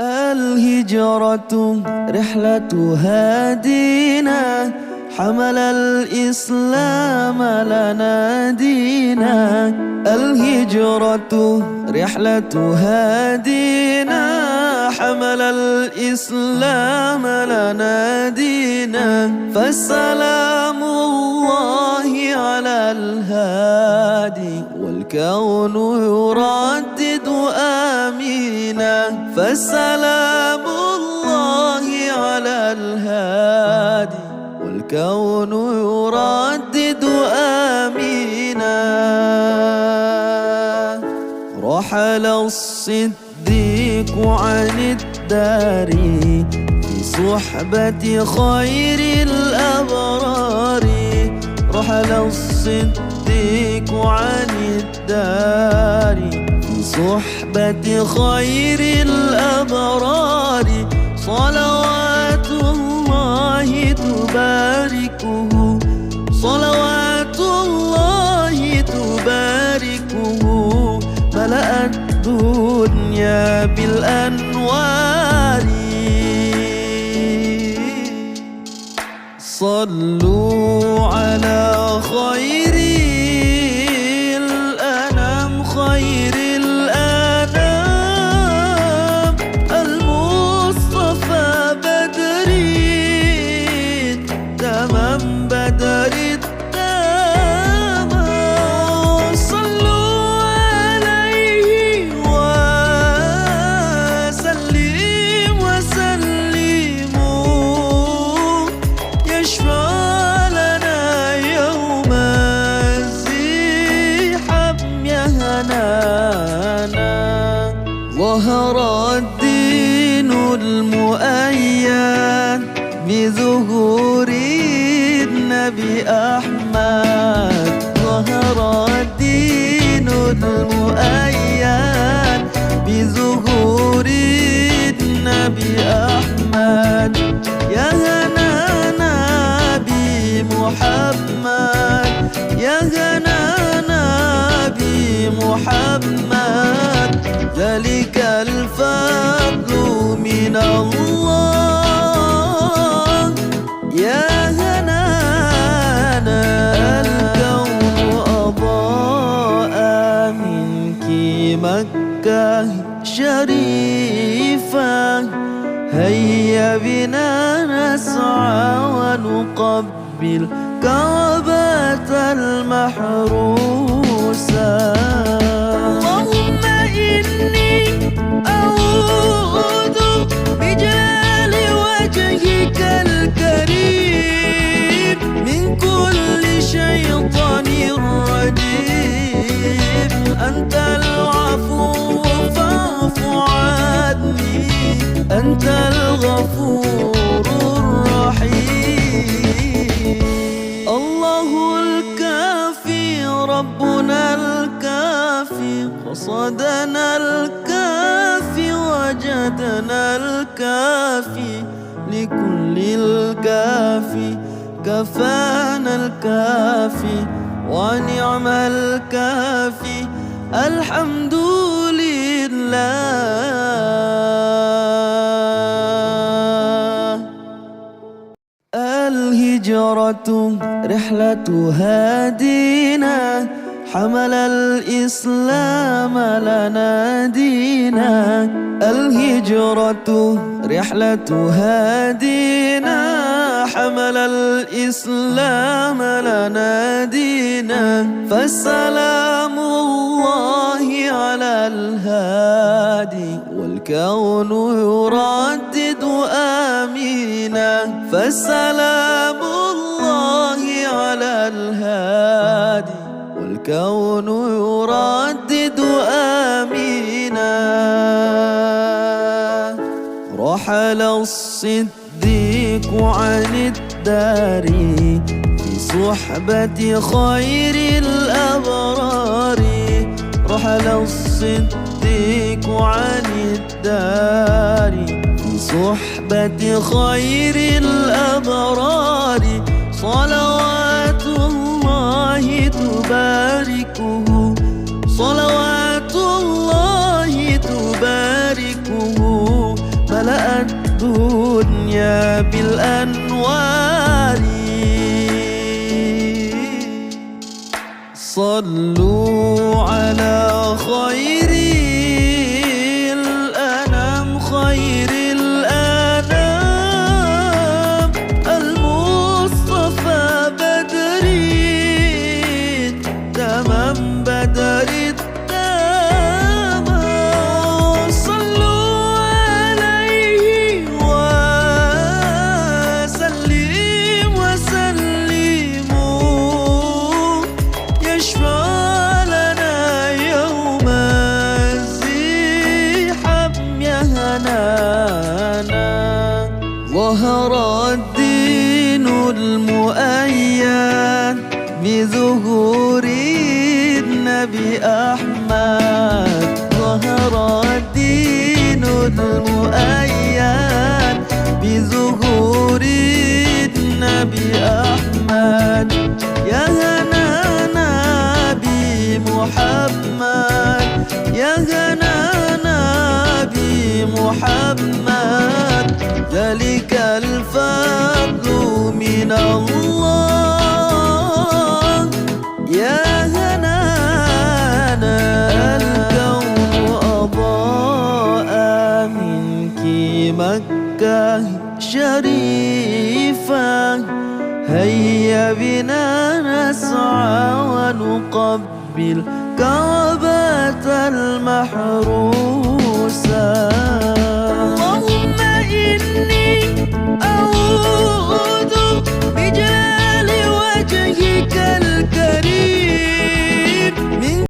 الهجرة رحلة هادينا حمل الإسلام لنا دينا. الهجرة رحلة هادينا حمل الإسلام لنا دينا. فالسلام الله على الهادي. والكون يردد آمينا فالسلام الله على الهادي. والكون يردد آمينا. رحل الصديق عن الدار في صحبة خير الأبرار. رحل الصديق عن الدار في صحبة خير الأبرار صلوات الله تباركه صلوات الله تباركه. ملأ الدنيا بالأنوار. صلوا على خير ظهر الدين المؤيد بظهور النبي أحمد. ظهر الدين المؤيد بظهور النبي أحمد. يا هنانا بمحمد يا هنانا بمحمد ذلك الفضل من الله. يا هنانا الكون أضاء منك مكة شريفة. هيا بنا نسعى ونقبل كعبة المحروسة أنت الغفور الرحيم. الله الكافي ربنا الكافي. قصدنا الكافي وجدنا الكافي. لكل الكافي كفانا الكافي. ونعم الكافي. الحمد لله. الهجرة رحلة هادينا حمل الإسلام لنا دينا. الهجرة رحلة هادينا حمل الإسلام لنا دينا. فالسلام الله على الهادي والكون يردد آمينا. فالسلام والكون يردد آمينا. رحل الصديق عن الدار في صحبة خير الأبرار. رحل الصديق عن الدار في صحبة خير الأبرار. صلوات الله تباركه. صلوات الله تباركه. الدنيا بالأنوار. صلوا على خير بظهور النبي أحمد ظهر الدين المؤيد بظهور النبي أحمد. يا هنانا بمحمد يا هنانا بمحمد ذلك الفضل من الله. في مكة شريفة هيا بنا نسعى ونقبل كعبة المحروم.